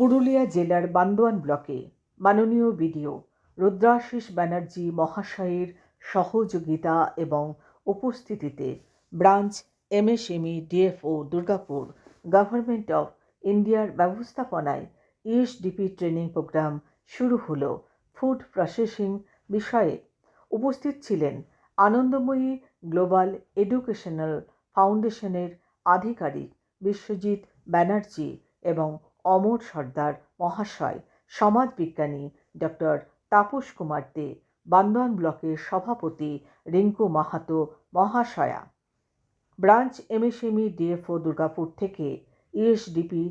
পুরুলিয়া জেলার বান্দোয়ান ব্লকে মাননীয় বিডিও রুদ্রাশিস ব্যানার্জি মহাশয়ের সহযোগিতা এবং উপস্থিতিতে branch MSME, DFO, Durgapur, government of ইন্ডিয়ার ব্যবস্থাপনায় ইএসডিপি ট্রেনিং প্রোগ্রাম শুরু হলো ফুড প্রসেসিং বিষয়ে। উপস্থিত ছিলেন আনন্দময়ী গ্লোবাল এডুকেশনাল ফাউন্ডেশনের আধিকারিক বিশ্বজিৎ ব্যানার্জি এবং অমর সর্দার মহাশয়, সমাজবিজ্ঞানী ডক্টর তাপস কুমার দে, বান্দোয়ান ব্লকের সভাপতি রিঙ্কু মাহাতো মহাশয়া। ব্রাঞ্চ এমএসএমই ডিএফও দুর্গাপুর থেকে ইএসডিপি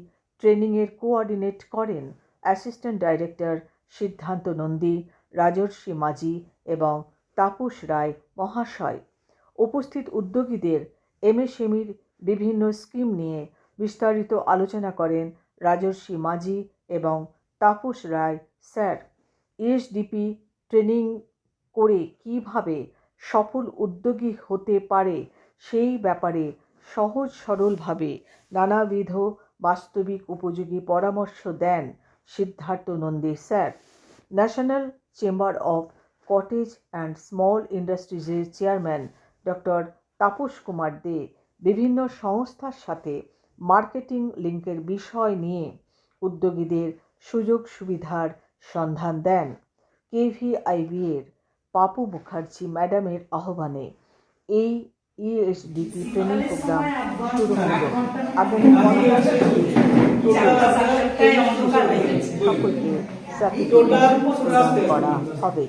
ট্রেনিংয়ের কোঅর্ডিনেট করেন অ্যাসিস্ট্যান্ট ডাইরেক্টর সিদ্ধান্ত নন্দী, রাজর্ষি মাঝি এবং তাপস রায় মহাশয়। উপস্থিত উদ্যোগীদের এমএসএমইর বিভিন্ন স্কিম নিয়ে বিস্তারিত আলোচনা করেন রাজর্ষি মাঝি এবং Tapas Roy, sir. ESDP training করে কীভাবে সফল উদ্যোগী হতে পারে সেই ব্যাপারে সহজ সরলভাবে নানাবিধ বাস্তবিক উপযোগী পরামর্শ দেন Siddhartha Nandi, sir. National chamber of cottage and small ইন্ডাস্ট্রিজের chairman doctor Tapas Kumar De বিভিন্ন সংস্থার সাথে মার্কেটিং লিঙ্কের বিষয় নিয়ে উদ্যোগীদের সুযোগ সুবিধার সন্ধান দেন কেভিআইবি এর পাপু মুখার্জি ম্যাডামের আহ্বানে। এই ইএসডিপি ট্রেনিং প্রোগ্রাম শুরু হলো। আগামী সকলকে করা হবে।